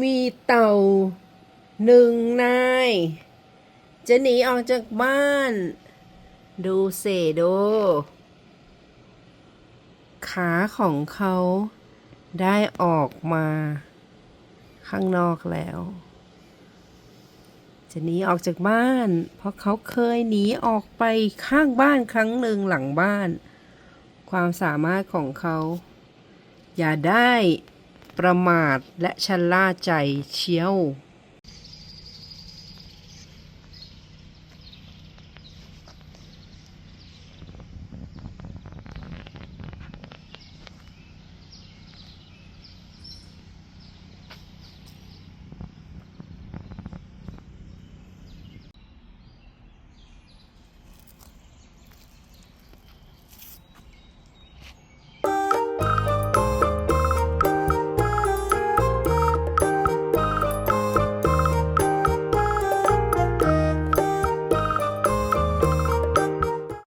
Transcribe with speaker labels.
Speaker 1: มีเต่าหนึ่งนาย จะหนีออกจากบ้าน ดูเสดูขาของเขาได้ออกมา ข้างนอกแล้ว จะหนีออกจากบ้าน เพราะเขาเคยหนีออกไปข้างบ้านครั้งหนึ่งหลังบ้าน ความสามารถของเขา อย่าได้ ประมาทและชะล่าใจเชียว